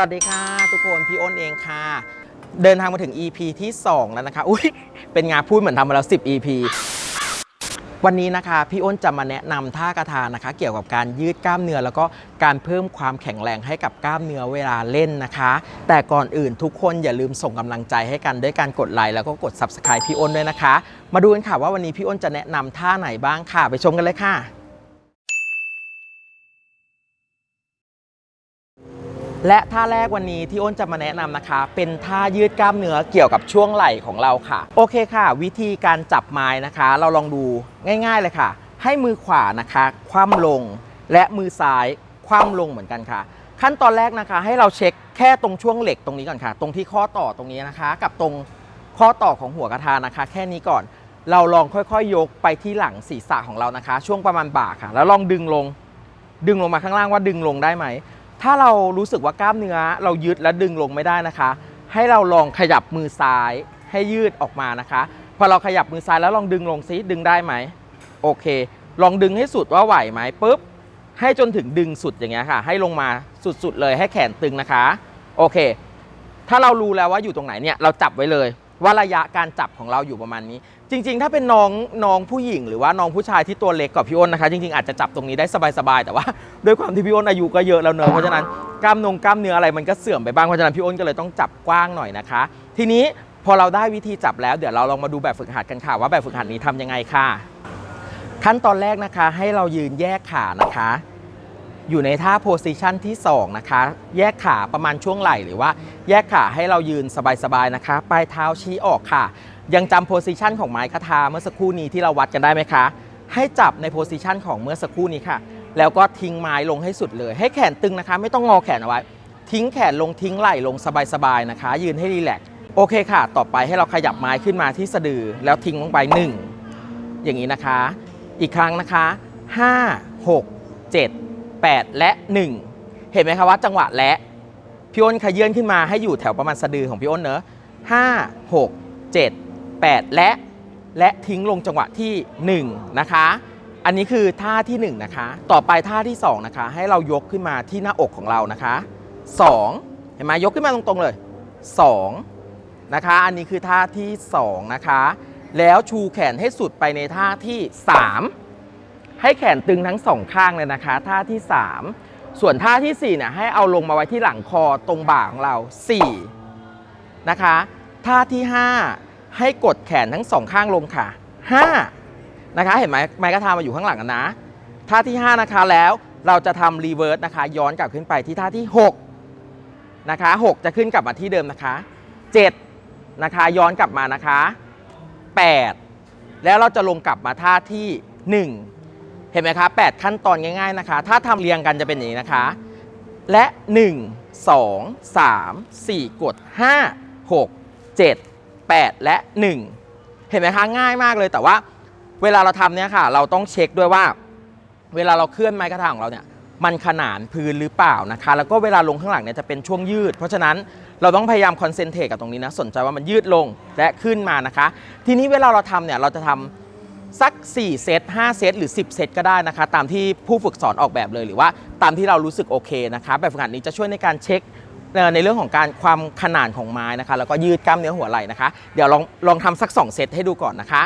วัสดีค่ะ ทุกคนพี่อ้นเองค่ะ เดินทางมาถึง EP ที่ 2 แล้วนะคะ อุ้ยเป็นงานพูดเหมือนทำมาแล้ว 10 EP วันนี้นะคะพี่อ้นจะมาแนะนำท่ากระทานะคะ เกี่ยวกับการยืดกล้ามเนื้อแล้วก็การเพิ่มความแข็งแรงให้กับกล้ามเนื้อเวลาเล่นนะคะ แต่ก่อนอื่นทุกคนอย่าลืมส่งกำลังใจให้กันด้วยการกดไลค์แล้วก็กด Subscribe พี่อ้นด้วยนะคะ มาดูกันค่ะว่าวันนี้พี่อ้นจะแนะนำท่าไหนบ้างค่ะ ไปชมกันเลยค่ะ และท่าแรกวันนี้ที่อ้นจะมาแนะนำนะคะ เป็นท่ายืดกล้ามเนื้อเกี่ยวกับช่วงไหล่ของเราค่ะ โอเคค่ะ วิธีการจับไม้นะคะ เราลองดูง่ายๆเลยค่ะ ให้มือขวานะคะ คว่ำลง และมือซ้ายคว่ำลงเหมือนกันค่ะ ขั้นตอนแรกนะคะ ให้เราเช็คแค่ตรงช่วงเหล็กตรงนี้ก่อนค่ะ ตรงที่ข้อต่อตรงนี้นะคะ กับตรงข้อต่อของหัวกระทานะคะ แค่นี้ก่อน เราลองค่อยๆ ยกไปที่หลังศีรษะของเรานะคะ ช่วงประมาณบ่าค่ะ แล้วลองดึงลง ดึงลงมาข้างล่างว่าดึงลงได้ไหม ถ้าเรารู้สึกว่ากล้ามเนื้อเรายึดและดึงลงไม่ได้นะคะ ให้เราลองขยับมือซ้ายให้ยืดออกมานะคะ พอเราขยับมือซ้ายแล้วลองดึงลงซิดึงได้ไหมโอเค ลองดึงให้สุดว่าไหวไหมปุ๊บให้จนถึงดึงสุดอย่างเงี้ยค่ะ ให้ลงมาสุดๆเลยให้แขนตึงนะคะ โอเค ถ้าเรารู้แล้วว่าอยู่ตรงไหนเนี่ยเราจับไว้เลย ว่าระยะการจับของเราอยู่ประมาณนี้ จริงๆ ถ้าเป็นน้องน้องผู้หญิงหรือว่าน้องผู้ชายที่ตัวเล็กกว่าพี่อ้นนะคะ จริงๆ อาจจะจับตรงนี้ได้สบายๆ แต่ว่าด้วยความที่พี่อ้นอายุก็เยอะแล้วเนอะเพราะฉะนั้นกล้ามนงกล้ามเนื้ออะไรมันก็เสื่อมไปบ้างเพราะฉะนั้นพี่อ้นก็เลยต้องจับกว้างหน่อยนะคะ ทีนี้พอเราได้วิธีจับแล้วเดี๋ยวเราลองมาดูแบบฝึกหัดกันค่ะ ว่าแบบฝึกหัดนี้ทำยังไงค่ะ ขั้นตอนแรกนะคะ ให้เรายืนแยกขานะคะ อยู่ในท่าโพสิชันที่2นะคะแยกขาประมาณช่วงไหล่หรือว่า แยกขาให้เรายืนสบายๆนะคะ ปลายเท้าชี้ออกค่ะ ยังจำโพสิชันของไม้คาทาเมื่อสักครู่นี้ที่เราวัดกันได้ไหมคะ ให้จับในโพสิชันของเมื่อสักครู่นี้ค่ะ แล้วก็ทิ้งไม้ลงให้สุดเลย ให้แขนตึงนะคะ ไม่ต้องงอแขนเอาไว้ ทิ้งแขนลงทิ้งไหล่ลงสบายๆนะคะ ยืนให้รีแลกซ์โอเคค่ะ ต่อไปให้เราขยับไม้ขึ้นมาที่สะดือ แล้วทิ้งลงไปหนึ่งอย่างนี้นะคะ อีกครั้งนะคะ 5 6 7 8 และ 1 เห็นไหมคะว่าจังหวะและพี่อ้นขยื่นขึ้นมาให้อยู่แถวประมาณสะดือของพี่อ้นเนอะ5 6 7 8 และและทิ้งลงจังหวะที่ 1 นะคะ อันนี้คือท่าที่ 1 นะคะ ต่อไปท่าที่ 2 นะคะ ให้เรายกขึ้นมาที่หน้าอกของเรานะคะ 2 เห็นไหมยกขึ้นมาตรงๆเลย 2 นะคะ อันนี้คือท่าที่ 2 นะคะ แล้วชูแขนให้สุดไปในท่าที่ 3 ให้แขนตึงทั้งสองข้างเลยนะคะ ท่าที่ 3 ส่วนท่าที่4เนี่ยให้เอาลงมาไว้ที่หลังคอตรงบ่าของเรา 4 นะคะ ท่าที่ 5 ให้กดแขนทั้งสองข้างลงค่ะ 5 นะคะ เห็นไหมไม้กระทามาอยู่ข้างหลังกันนะท่าที่ 5 นะคะแล้วเราจะทำรีเวิร์สนะคะ ย้อนกลับขึ้นไปที่ท่าที่ 6 นะคะ 6 จะขึ้นกลับมาที่เดิมนะคะ 7 นะคะ ย้อนกลับมานะคะ 8 แล้วเราจะลงกลับมาท่าที่ 1 เห็นไหมคะ 8 ขั้นตอนง่าย ๆนะคะ ถ้าทำเรียงกันจะเป็นอย่างนี้นะคะ และ 1 2 3 4 กด 5 6 7 8 และ 1 เห็นไหมคะง่ายมากเลยแต่ว่าเวลาเราทำเนี่ยค่ะ เราต้องเช็คด้วยว่า เวลาเราเคลื่อนไม้กระทาของเราเนี่ยมันขนานพื้นหรือเปล่านะคะ แล้วก็เวลาลงข้างหลังเนี่ยจะเป็นช่วงยืด เพราะฉะนั้นเราต้องพยายามคอนเซนเทรตกับตรงนี้นะ สนใจว่ามันยืดลงและขึ้นมานะคะ ทีนี้เวลาเราทำเนี่ยเราจะทำสัก 4 เซต 5 เซต หรือ 10 เซตก็ได้นะคะ ตามที่ผู้ฝึกสอนออกแบบเลยหรือว่าตามที่เรารู้สึกโอเคนะคะ แบบฝึกหัดนี้จะช่วยในการเช็ค ในเรื่องของการความขนานของไม้นะคะ แล้วก็ยืดกล้ามเนื้อหัวไหล่นะคะ เดี๋ยวลองลองทำสัก 2 เซตให้ดูก่อนนะคะ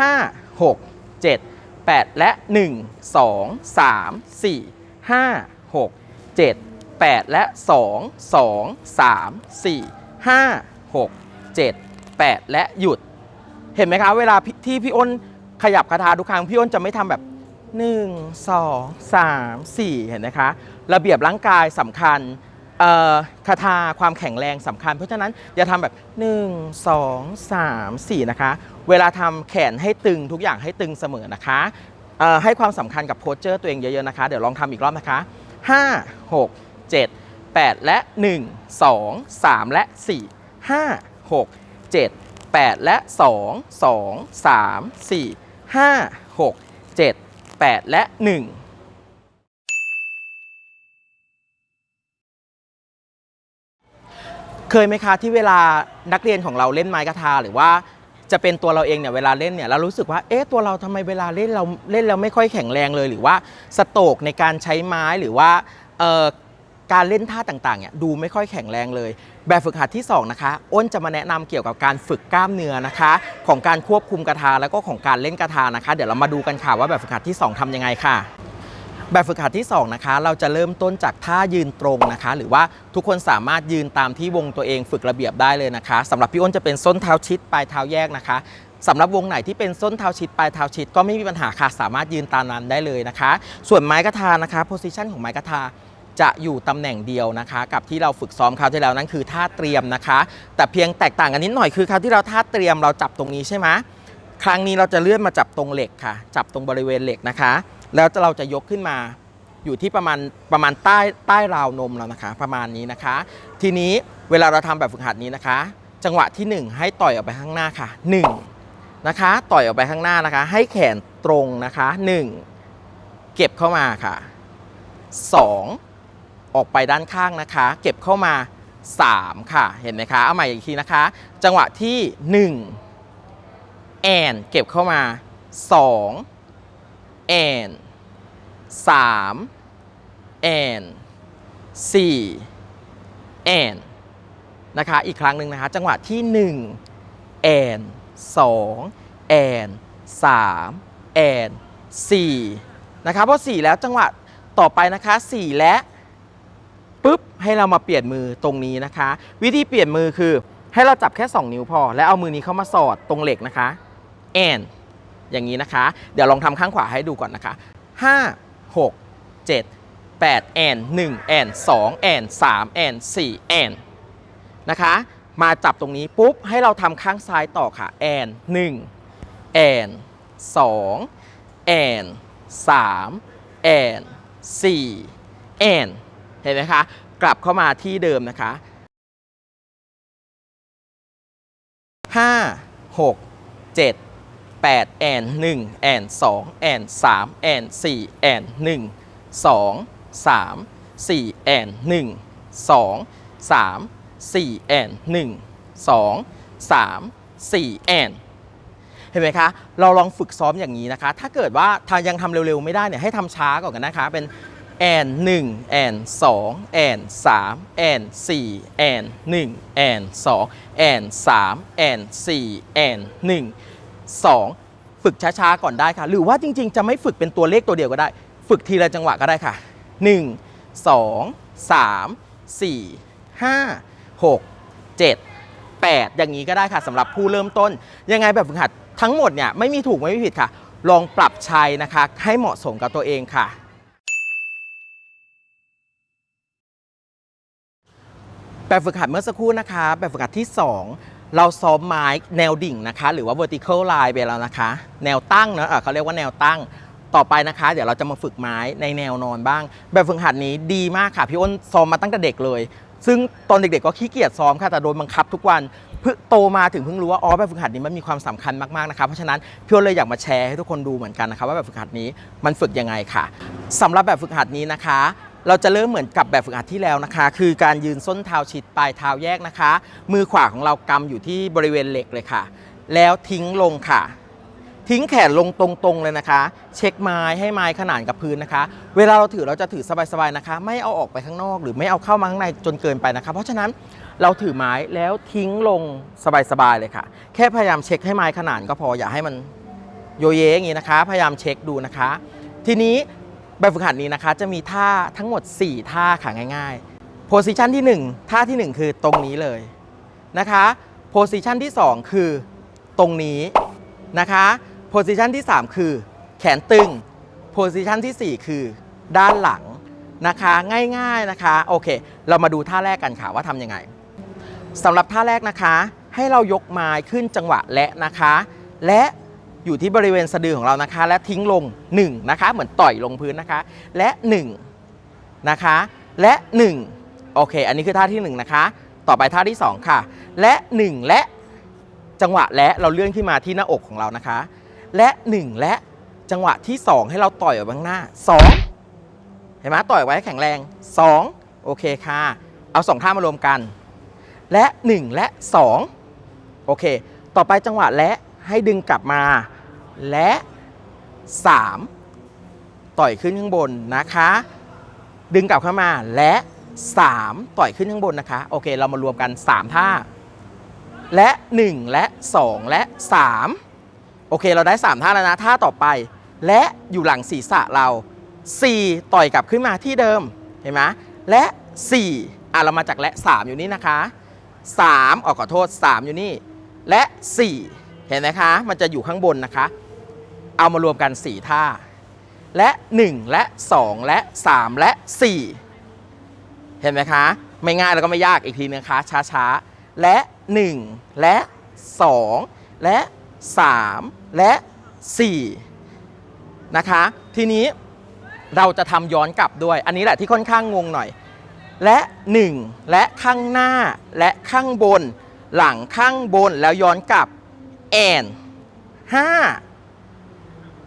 5 6 7 8 และ 1 2 3 4 5 6 7 8 และ 2 2 3 4 5 6 7 8 และหยุด เห็นไหมคะเวลาที่พี่อ้นขยับคาถาทุกครั้งพี่อ้นจะไม่ทำแบบ 1 2 3 4 เห็นไหมคะ ระเบียบร่างกายสำคัญ คาถาความแข็งแรงสำคัญ เพราะฉะนั้นอย่าทำแบบ 1 2 3 4 นะคะ เวลาทำแขนให้ตึงทุกอย่างให้ตึงเสมอนะคะให้ความสำคัญกับโพสเจอร์ตัวเองเยอะๆนะคะ เดี๋ยวลองทำอีกรอบนะคะ 5 6 7 8 และ 1 2 3 และ 4 5 6 7 8 และ 2 2 3 4 5 6 7 8 และ 1 เค ยไหมคะที่เวลานักเรียนของเราเล่นไม้กระทาหรือว่าจะเป็นตัวเราเองเนี่ยเวลาเล่นเนี่ยเรารู้สึกว่าเอ๊ะตัวเราทำไมเวลาเล่นเราเล่นแล้วไม่ค่อยแข็งแรงเลย หรือว่าสโตกในการใช้ไม้หรือว่าการเล่นท่าต่างๆเนี่ยดูไม่ค่อยแข็งแรงเลย แบบฝึกหัดที่สองนะคะอ้นจะมาแนะนำเกี่ยวกับการฝึกกล้ามเนื้อนะคะ ของการควบคุมกระทาแล้วก็ของการเล่นกระทานะคะ เดี๋ยวเรามาดูกันค่ะว่าแบบฝึกหัดที่สองทำยังไงค่ะ แบบฝึกหัดที่ 2 นะคะ เราจะเริ่มต้นจากท่ายืนตรงนะคะ หรือว่าทุกคนสามารถยืนตามที่วงตัวเองฝึกระเบียบได้เลยนะคะสำหรับพี่อ้นจะเป็นส้นเท้าชิดปลายเท้าแยกนะคะสำหรับวงไหนที่เป็นส้นเท้าชิดปลายเท้าชิดก็ไม่มีปัญหาค่ะสามารถยืนตามนั้นได้เลยนะคะ ส่วนไม้กระทานะคะโพซิชันของไม้กระทาจะอยู่ตำแหน่งเดียวนะคะ กับที่เราฝึกซ้อมคราวที่แล้วนั่นคือท่าเตรียมนะคะ แต่เพียงแตกต่างกันนิดหน่อยคือคราวที่เราท่าเตรียมเราจับตรงนี้ใช่ไหมครั้งนี้เราจะเลื่อนมาจับตรงเหล็กค่ะ จับตรงบริเวณเหล็กนะคะ แล้วเราจะยกขึ้นมาอยู่ที่ประมาณประมาณใต้ใต้ราวนมเรานะคะ ประมาณนี้นะคะ ทีนี้เวลาเราทำแบบฝึกหัดนี้นะคะ จังหวะที่ 1 ให้ต่อยออกไปข้างหน้าค่ะ1นะคะ ต่อยออกไปข้างหน้านะคะ ให้แขนตรงนะคะ 1 เก็บเข้ามาค่ะ 2 ออกไปด้านข้างนะคะ เก็บเข้ามา 3 ค่ะ เห็นไหมคะเอาใหม่อีกทีนะคะ จังหวะที่ 1 แอนเก็บเข้ามา 2 แอน3แอน4แอนนะคะ อีกครั้งหนึ่งนะคะ จังหวะที่1แอน2แอน3แอน4นะคะพอ4แล้วจังหวะต่อไปนะคะ 4 และปุ๊บให้เรามาเปลี่ยนมือตรงนี้นะคะ วิธีเปลี่ยนมือคือให้เราจับแค่ 2 นิ้วพอ แล้วเอามือนี้เข้ามาสอดตรงเหล็กนะคะแอย่างนี้นะคะ เดี๋ยวลองทำข้างขวาให้ดูก่อนนะคะ 5 6 7 8แอน1แอน2แอน3แอน4แอนนะคะ มาจับตรงนี้ปุ๊บ ให้เราทำข้างซ้ายต่อค่ะแอน1แอน2แอน3แอน4แอนเห็นไหมคะ กลับเข้ามาที่เดิมนะคะห้าห กเจ็ดแปดแอนหนึ่งแอนสองแอนสามแอนสี่แอนหนึ่งสองสามสี่แอนหนึ่งสองสามสี่แอนหนึ่งสองสามสี่แอนเห็นไหมคะ เราลองฝึกซ้อมอย่างนี้นะคะ ถ้าเกิดว่าทายังทำเร็วๆไม่ได้เนี่ยให้ทำช้าก่อนกันนะคะ เป็นแอนหนึ่งแอนสองแอนสามแอนสี่แอนหนึ่งแอนสองแอนสามแอนสี่แอนหนึ่ง สองฝึกช้าๆก่อนได้ค่ะ หรือว่าจริงๆ จะไม่ฝึกเป็นตัวเลขตัวเดียวก็ได้ ฝึกทีละจังหวะก็ได้ค่ะ 1 2 3 4 5 6 7 8 อย่างนี้ก็ได้ค่ะสำหรับผู้เริ่มต้น ยังไงแบบฝึกหัดทั้งหมดเนี่ยไม่มีถูกไม่มีผิดค่ะ ลองปรับใช้นะคะ ให้เหมาะสมกับตัวเองค่ะ แบบฝึกหัดเมื่อสักครู่นะคะ แบบฝึกหัดที่ 2 เราซ้อมไม้แนวดิ่งนะคะ หรือว่า vertical line ไปแล้วนะคะ แนวตั้งเนอะเขาเรียกว่าแนวตั้งต่อไปนะคะ เดี๋ยวเราจะมาฝึกไม้ในแนวนอนบ้าง แบบฝึกหัดนี้ดีมากค่ะพี่อ้นซ้อมมาตั้งแต่เด็กเลย ซึ่งตอนเด็กๆก็ขี้เกียจซ้อมค่ะแต่โดนบังคับทุกวันเพิ่งโตมาถึงเพิ่งรู้ว่าอ๋อแบบฝึกหัดนี้มันมีความสำคัญมากๆนะคะเพราะฉะนั้นพี่อ้นเลยอยากมาแชร์ให้ทุกคนดูเหมือนกันนะคะว่าแบบฝึกหัดนี้มันฝึกยังไงค่ะสำหรับแบบฝึกหัดนี้นะคะ เราจะเริ่มเหมือนกับแบบฝึกหัดที่แล้วนะคะ คือการยืนส้นเท้าชิดปลายเท้าแยกนะคะ มือขวาของเรากำอยู่ที่บริเวณเหล็กเลยค่ะ แล้วทิ้งลงค่ะ ทิ้งแขนลงตรงๆเลยนะคะ เช็คไม้ให้ไม้ขนานกับพื้นนะคะ เวลาเราถือเราจะถือสบายๆนะคะ ไม่เอาออกไปข้างนอก หรือไม่เอาเข้ามาข้างในจนเกินไปนะคะ เพราะฉะนั้นเราถือไม้แล้วทิ้งลงสบายๆเลยค่ะ แค่พยายามเช็คให้ไม้ขนานก็พออย่าให้มันโยเยอย่างนี้นะคะ พยายามเช็คดูนะคะ ทีนี้ แบบฝึกหัดนี้นะคะ จะมีท่าทั้งหมด 4 ท่าค่ะง่ายๆโพซิชันที่ 1 ท่าทีหนึ่1 คือตรงนี้เลยนะคะโพซิชันที่ 2 คือตรงนี้นะคะโพซิชันที่ 3 คือ แขนตึงโพซิชันที่ 4 คือด้านหลังนะคะง่ายๆนะคะโอเค เรามาดูท่าแรกกันค่ะว่าทำยังไงสำหรับท่าแรกนะคะ ให้เรายกไม้ขึ้นจังหวะและนะคะ และ อยู่ที่บริเวณสะดือของเรานะคะ และทิ้งลง1นะคะเหมือนต่อยลงพื้นนะคะ และ1นะคะและ1โอเค อันนี้คือท่าที่1นะคะต่อไปท่าที่ 2 ค่ะ และ 1 และจังหวะและเราเลื่อนขึ้นมาที่หน้าอกของเรานะคะ และ 1 และจังหวะที่ 2 ให้เราต่อยออกข้างหน้า 2 เห็นไหมต่อยไว้แข็งแรง 2 โอเคค่ะ เอา 2 ท่ามารวมกัน และ 1 และ 2 โอเค ต่อไปจังหวะและให้ดึงกลับมา และ 3 ต่อยขึ้นข้างบนนะคะ ดึงกลับเข้ามาและ 3 ต่อยขึ้นข้างบนนะคะ โอเคเรามารวมกัน 3 ท่า และ 1 และ 2 และ 3 โอเคเราได้ 3 ท่าแล้วนะท่าต่อไป และอยู่หลังศีรษะเรา 4 ต่อยกลับขึ้นมาที่เดิมเห็นไหมและ 4อะเรามาจากและ 3 อยู่นี่นะคะ 3ออกขอโทษ 3 อยู่นี่ และ 4 เห็นไหมคะ มันจะอยู่ข้างบนนะคะ เอามารวมกัน 4 ท่า และ 1 และ 2 และ 3 และ 4 เห็นไหมคะ ไม่ง่ายแล้วก็ไม่ยากอีกทีนึงนะคะช้าๆ และ 1 และ 2 และ 3 และ 4 นะคะ ทีนี้เราจะทำย้อนกลับด้วย อันนี้แหละที่ค่อนข้างงงหน่อย และ 1 และข้างหน้าและข้างบน หลังข้างบนแล้วย้อนกลับแอน5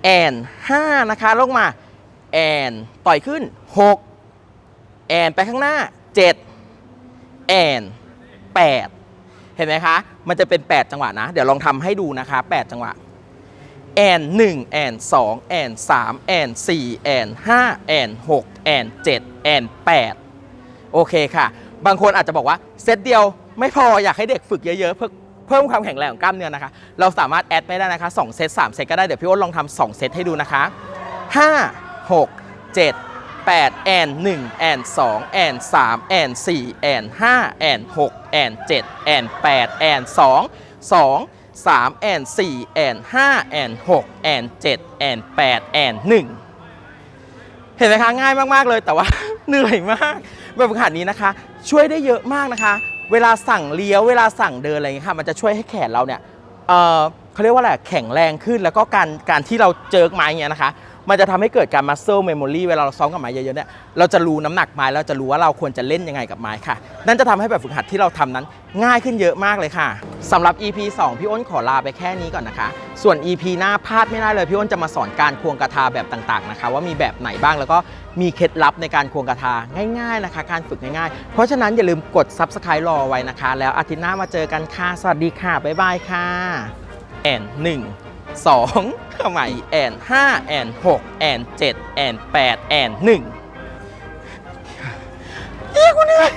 แอน5นะคะลงมาแอนต่อยขึ้น 6 แอนไปข้างหน้า 7 แอน 8 เห็นไหมคะ มันจะเป็น 8 จังหวะนะ เดี๋ยวลองทำให้ดูนะคะ 8 จังหวะแอน1แอน2แอน3แอน4แอน5แอน6แอน7แอน8โอเคค่ะ บางคนอาจจะบอกว่าเซตเดียวไม่พออยากให้เด็กฝึกเยอะๆเพื่อ เพิ่มความแข็งแรงของกล้ามเนื้อนะคะ เราสามารถแอดไม่ได้นะคะ2เซต3เซตก็ได้ เดี๋ยวพี่อ้นลองทำ2เซตให้ดูนะคะ 5 6 7 8 แอน 1 แอน 2 แอน 3 แอน 4 แอน 5 แอน 6 แอน 7 แอน 8 แอน 2 2 3 แอน 4 แอน 5 แอน 6 แอน 7 แอน 8 แอน 1 เห็นไหมคะ ง่ายมาก ๆ เลยแต่ว่าเหนื่อยมาก แบบฝึกหัดนี้นะคะ ช่วยได้เยอะมากนะคะ เวลาสั่งเลี้ยวเวลาสั่งเดินอะไรอย่างเงี้ยค่ะมันจะช่วยให้แขนเราเนี่ยเออเขาเรียกว่าอะไรแข็งแรงขึ้นแล้วก็การการที่เราเจิกไม้อย่างเงี้ยนะคะ มันจะทำให้เกิดการ muscle memory เวลาเราซ้อมกับไม้เยอะๆเนี่ยเราจะรู้น้ำหนักไม้แล้วจะรู้ว่าเราควรจะเล่นยังไงกับไม้ค่ะ นั่นจะทำให้แบบฝึกหัดที่เราทำนั้น ง่ายขึ้นเยอะมากเลยค่ะสำหรับ EP 2 พี่อ้นขอลาไปแค่นี้ก่อนนะคะ ส่วน EP หน้าพลาดไม่ได้เลยพี่อ้นจะมาสอนการควงกระทาแบบต่างๆนะคะ ว่ามีแบบไหนบ้างแล้วก็มีเคล็ดลับในการควงกระทาง่าย ๆนะคะ การฝึกง่ายๆ เพราะฉะนั้นอย่าลืมกด subscribe รอไว้นะคะ แล้วอาทิตย์หน้ามาเจอกันค่ะสวัสดีค่ะบ๊ายบายค่ะแอนหนึ่ง สองทำไมแอนห้าแอนหกแอนเจ็ดแอนแปดแอนหนึ่งเฮ้ยกูเหนื่อย